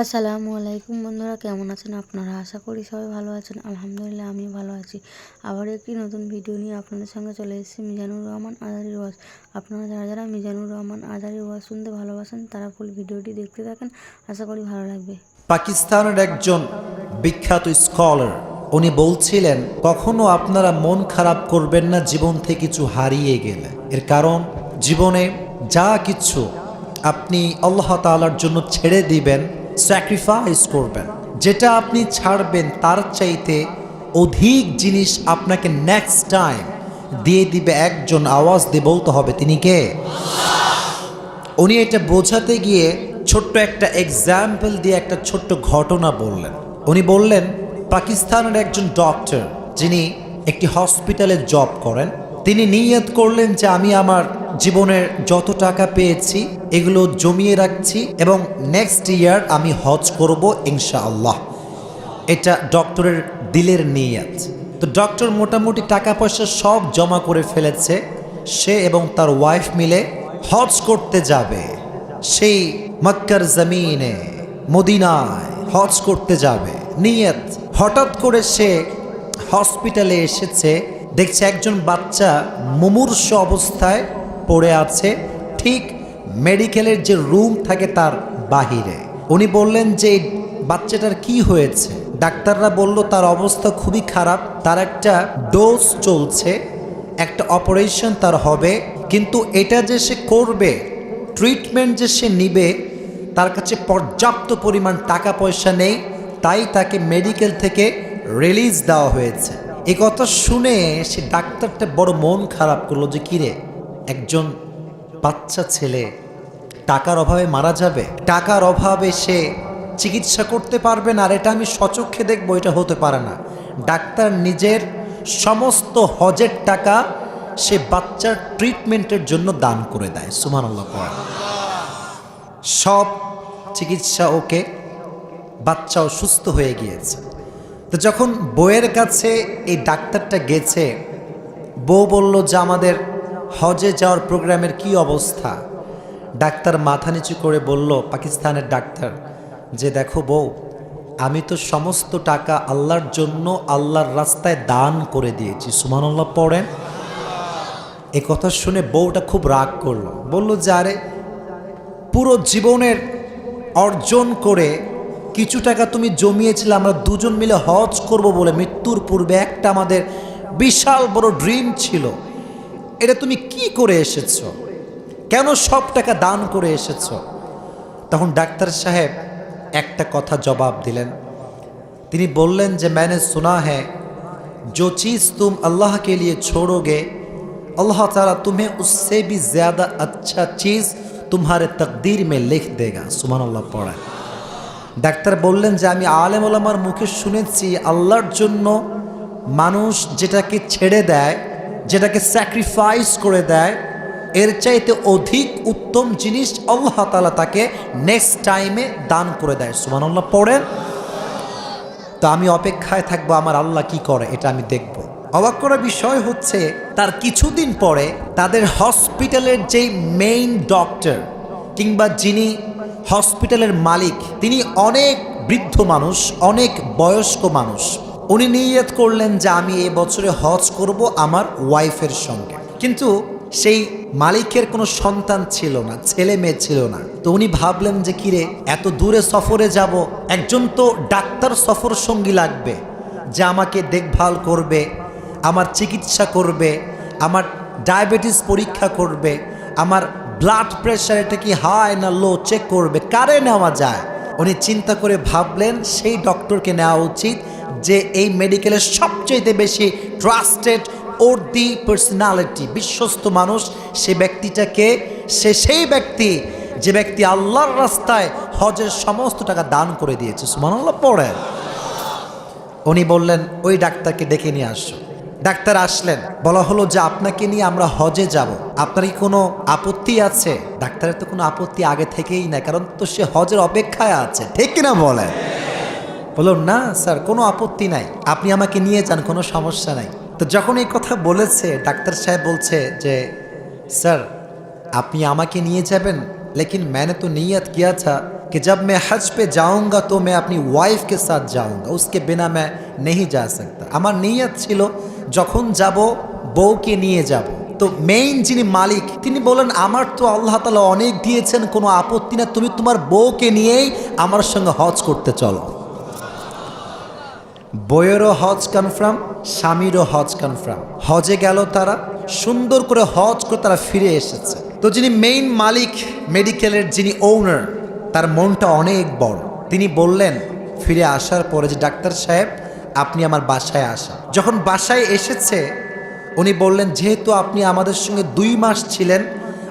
আসসালামু আলাইকুম বন্ধুরা, কেমন আছেন আপনারা? আশা করি সবাই ভালো আছেন। আলহামদুলিল্লাহ আমি ভালো আছি। আবার একটি নতুন ভিডিও নিয়ে আপনাদের সঙ্গে চলে এসেছি, মিজানুর রহমান আজারি ওয়াজ। আপনারা যারা যারা মিজানুর রহমান আজারি ওয়াজ শুনতে ভালোবাসেন, তারা ফুল ভিডিওটি দেখতে থাকেন। আশা করি ভালো লাগবে। পাকিস্তানের একজন বিখ্যাত স্কলার, উনি বলছিলেন, কখনো আপনারা মন খারাপ করবেন না, জীবন থেকে কিছু হারিয়ে গেলে। এর কারণ, জীবনে যা কিছু আপনি আল্লাহ তাআলার জন্য ছেড়ে দিবেন স্যাক্রিফাইস করবেন। যেটা আপনি ছাড়বেন, তার চাইতে অধিক জিনিস আপনাকে নেক্সট টাইম দিয়ে দিবে একজন আওয়াজ দিয়ে বলতে হবে, তিনি কে? উনি এটা বোঝাতে গিয়ে ছোট্ট একটা এক্সাম্পল দিয়ে একটা ছোট্ট ঘটনা বললেন। উনি বললেন, পাকিস্তানের একজন ডক্টর যিনি একটি হসপিটালে জব করেন তিনি নিয়ত করলেন যে আমি আমার জীবনের যত টাকা পেয়েছি, এগুলো জমিয়ে রাখছি এবং নেক্সট ইয়ার আমি হজ করব ইনশাআল্লাহ। এটা ডক্টরের দিলের নিয়াত। তো ডক্টর মোটামুটি টাকা পয়সা সব জমা করে ফেলেছে। সে এবং তার ওয়াইফ মিলে হজ করতে যাবে। সেই মক্কার জমিনে, মদিনায় হজ করতে যাবে। নিয়ত। হঠাৎ করে সে হসপিটালে এসেছে। দেখছে একজন বাচ্চা মুমূর্ষ অবস্থায় পড়ে আছে, ঠিক মেডিকেলের যে রুম থাকে তার বাহিরে। উনি বললেন যে বাচ্চাটার কি হয়েছে? ডাক্তাররা বলল, তার অবস্থা খুবই খারাপ, তার একটা ডোজ চলছে, একটা অপারেশন তার হবে, কিন্তু এটা যে সে করবে, ট্রিটমেন্ট যে সে নিবে, তার কাছে পর্যাপ্ত পরিমাণ টাকা পয়সা নেই, তাই তাকে মেডিকেল থেকে রিলিজ দেওয়া হয়েছে। এ কথা শুনে সে ডাক্তারটা বড় মন খারাপ করল যে কিরে একজন বাচ্চা ছেলে টাকার অভাবে মারা যাবে? টাকার অভাবে সে চিকিৎসা করতে পারবে না আর এটা আমি সচক্ষে দেখব, এটা হতে পারে না। ডাক্তার নিজের সমস্ত হজের টাকা সে বাচ্চার ট্রিটমেন্টের জন্য দান করে দেয় সুমান আল্লাহ পড়া। সব চিকিৎসা ওকে বাচ্চাও সুস্থ হয়ে গিয়েছে। তো যখন বইয়ের কাছে এই ডাক্তারটা গেছে, বউ বলল যে আমাদের হজে যাওয়ার প্রোগ্রামের কি অবস্থা? ডাক্তার মাথা নিচু করে বলল, পাকিস্তানের ডাক্তার, যে দেখো বউ, আমি তো সমস্ত টাকা আল্লাহর জন্য আল্লাহর রাস্তায় দান করে দিয়েছি। সুমানুল্লাহ পড়েন। এ কথা শুনে বউটা খুব রাগ করল। বলল যে, আরে, পুরো জীবনের অর্জন করে কিছু টাকা তুমি জমিয়েছিলে আমরা দুজন মিলে হজ করব বলে মৃত্যুর পূর্বে একটা আমাদের বিশাল বড় ড্রিম ছিল এটা তুমি কি করে এসেছ কেন সব টাকা দান করে এসেছ তখন ডাক্তার সাহেব একটা কথা জবাব দিলেন তিনি বললেন যে मैंने सुना है जो चीज़ तुम अल्लाह के लिए छोड़ोगे अल्लाह ताला तुम्हें उससे भी ज़्यादा अच्छा चीज़ तुम्हारे तकदीर में लिख देगा सुमान আল্লাহ পড়ায় ডাক্তার বললেন যে, আমি আলেম ওলামার মুখে শুনেছি আল্লাহর জন্য মানুষ যেটাকে ছেড়ে দেয়, যেটাকে স্যাক্রিফাইস করে দেয়, এর চাইতে অধিক উত্তম জিনিস আল্লাহ তালা তাকে নেক্সট টাইমে দান করে দেয়। সুমান আল্লাহ পড়েন। তো আমি অপেক্ষায় থাকব আমার আল্লাহ কি করে, এটা আমি দেখব। অবাক করা বিষয় হচ্ছে, তার কিছুদিন পরে তাদের হসপিটালের যেই মেইন ডক্টর কিংবা যিনি হসপিটালের মালিক। তিনি অনেক বৃদ্ধ মানুষ, অনেক বয়স্ক মানুষ। উনি নিয়ত করলেন যে আমি এই বছরে হজ করব আমার ওয়াইফের সঙ্গে। কিন্তু সেই মালিকের কোনো সন্তান ছিল না, ছেলে মেয়ে ছিল না। তো উনি ভাবলেন যে, কিরে, এত দূরে সফরে যাব, একজন তো ডাক্তার সফর সঙ্গী লাগবে, যে আমাকে দেখভাল করবে, আমার চিকিৎসা করবে, আমার ডায়াবেটিস পরীক্ষা করবে, আমার ব্লাড প্রেশার এটা কি হাই না লো চেক করবে। কারে নেওয়া যায়? উনি চিন্তা করে ভাবলেন, সেই ডক্টরকে নেওয়া উচিত যে এই মেডিকেলের সবচেয়ে বেশি ট্রাস্টেড ওর দি পার্সোনালিটি বিশ্বস্ত মানুষ। সে ব্যক্তিটাকে, সে সেই ব্যক্তি যে ব্যক্তি আল্লাহর রাস্তায় হজের সমস্ত টাকা দান করে দিয়েছে। সুমানাল্লাহ পড়েন। উনি বললেন, ওই ডাক্তারকে ডেকে নিয়ে আসো। ডাক্তার আসলেন বলা হলো যে আপনাকে নিয়ে আমরা হজে যাব আপনার কি কোনো আপত্তি আছে ডাক্তারের তো কোনো আপত্তি আগে থেকেই না কারণ তো সে হজের অপেক্ষায় আছে ঠিক কিনা বলেন বলল না স্যার কোনো আপত্তি নাই আপনি আমাকে নিয়ে যান কোনো সমস্যা নাই তো যখন এই কথা বলেছে ডাক্তার সাহেব বলছে যে স্যার আপনি আমাকে নিয়ে যাবেন लेकिन मैंने तो नीयत किया था कि जब मैं हज पे जाऊंगा तो मैं अपनी वाइफ के साथ जाऊंगा उसके बिना मैं नहीं जा सकता আমার নিয়ত ছিল যখন যাব, বউকে নিয়ে যাব। তো মেইন যিনি মালিক, তিনি বলেন, আমার তো আল্লাহ তালা অনেক দিয়েছেন, কোনো আপত্তি না তুমি তোমার বউকে নিয়েই আমার সঙ্গে হজ করতে চলো। বইয়েরও হজ কনফার্ম স্বামীরও হজ কনফার্ম হজে গেল তারা, সুন্দর করে হজ করে তারা ফিরে এসেছে। তো যিনি মেইন মালিক, মেডিকেলের যিনি ওনার তার মনটা অনেক বড়। তিনি বললেন, ফিরে আসার পরে যে ডাক্তার সাহেব আপনি আমার বাসায় আসা। যখন বাসায় এসেছে, উনি বললেন, যেহেতু আপনি আমাদের সঙ্গে দুই মাস ছিলেন,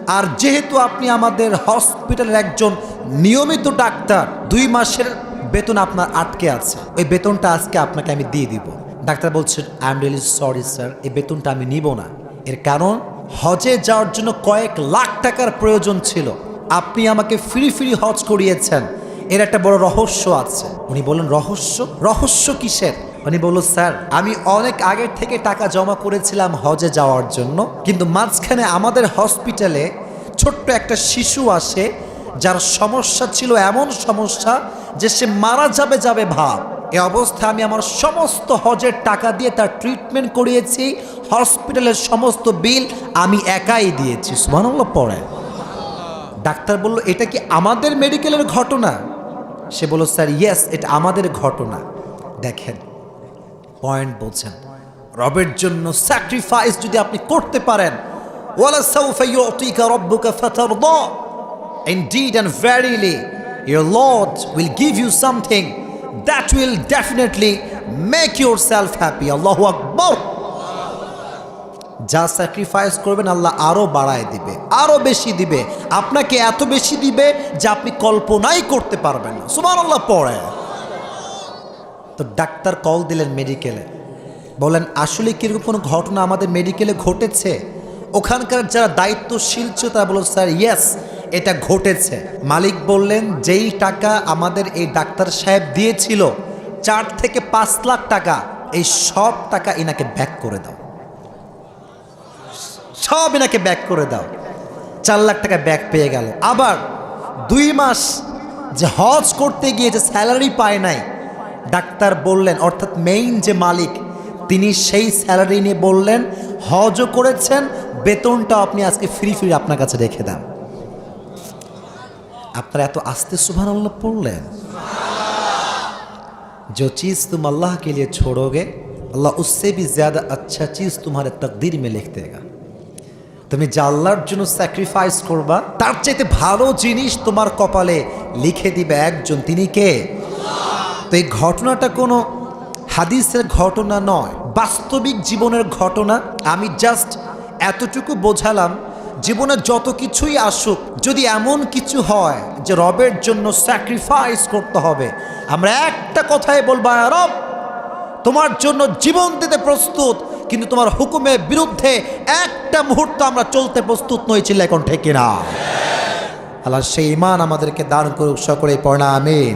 আর যেহেতু আপনি আমাদের হসপিটালের একজন নিয়মিত ডাক্তার, দুই মাসের বেতন আপনার আটকে আছে। ওই বেতনটা আজকে আপনাকে আমি দিয়ে দিব। ডাক্তার বলছেন I am really sorry sir এই বেতনটা আমি নিব না। এর কারণ, হজে যাওয়ার জন্য কয়েক লাখ টাকার প্রয়োজন ছিল। আপনি আমাকে ফ্রি ফ্রি হজ করিয়েছেন। এর একটা বড় রহস্য আছে। উনি বললেন, রহস্য? রহস্য কিসের? উনি বলল, স্যার, আমি অনেক আগের থেকে টাকা জমা করেছিলাম হজে যাওয়ার জন্য, কিন্তু মাঝখানে আমাদের হসপিটালে ছোট্ট একটা শিশু আসে, যার সমস্যা ছিল এমন সমস্যা যে সে মারা যাবে যাবে ভাব। এ অবস্থা আমি আমার সমস্ত হজের টাকা দিয়ে তার ট্রিটমেন্ট করিয়েছি, হসপিটালের সমস্ত বিল আমি একাই দিয়েছি। সুবহানাল্লাহ পড়ে ডাক্তার বলল, এটা কি আমাদের মেডিকেলের ঘটনা? সে বলল, স্যার ইয়েস এটা আমাদের ঘটনা। দেখেন পয়েন্ট বলছেন। রবের জন্য স্যাক্রিফাইস যদি আপনি করতে পারেন Indeed and verily, your Lord will give you something that will definitely make yourself happy. Allahu Akbar! যা স্যাক্রিফাইস করবেন, আল্লাহ আরও বাড়ায় দিবে আরও বেশি দিবে। আপনাকে এত বেশি দিবে যে আপনি কল্পনাই করতে পারবেন না। সুমান আল্লাহ পড়ে। তো ডাক্তার কল দিলেন মেডিকেলে। বলেন আসলে কীরকম কোনো ঘটনা আমাদের মেডিকেলে ঘটেছে? ওখানকার যারা দায়িত্বশীল ছিল তারা বলল, স্যার ইয়েস এটা ঘটেছে। মালিক বললেন, যেই টাকা আমাদের এই ডাক্তার সাহেব দিয়েছিল, চার থেকে পাঁচ লাখ টাকা, এই সব টাকা এনাকে ব্যাক করে দাও। সব এনাকে ব্যাক করে দাও। চার লাখ টাকা ব্যাক পেয়ে গেল। আবার দুই মাস যে হজ করতে গিয়ে যে স্যালারি পায় নাই ডাক্তার বললেন অর্থাৎ মেইন যে মালিক তিনি সেই স্যালারি নিয়ে বললেন হজও করেছেন বেতনটা আপনি আজকে ফ্রি ফ্রি আপনার কাছে রেখে দেন আপনারা এত আস্তে সুভান আল্লাহ পড়লেন जो चीज़ तुम अल्लाह के लिए छोड़ोगे अल्लाह उससे भी ज़्यादा अच्छा चीज़ तुम्हारे तकदीर में लिख देगा তুমি যা আল্লাহর জন্য স্যাক্রিফাইস করবা তার চাইতে ভালো জিনিস তোমার কপালে লিখে দিবে একজন তিনি কে তো এই ঘটনাটা কোনো হাদিসের ঘটনা নয়, বাস্তবিক জীবনের ঘটনা। আমি জাস্ট এতটুকু বোঝালাম, জীবনে যত কিছুই আসুক, যদি এমন কিছু হয় যে রবের জন্য স্যাক্রিফাইস করতে হবে, আমরা একটা কথাই বলব, "আয় রব, তোমার জন্য জীবন দিতে প্রস্তুত, কিন্তু তোমার হুকুমের বিরুদ্ধে একটা মুহূর্ত আমরা চলতে প্রস্তুত নই ছিল এখন ঠেকে না আল্লাহ সেই ইমান আমাদেরকে দান করুক সকলে পড়া আমিন।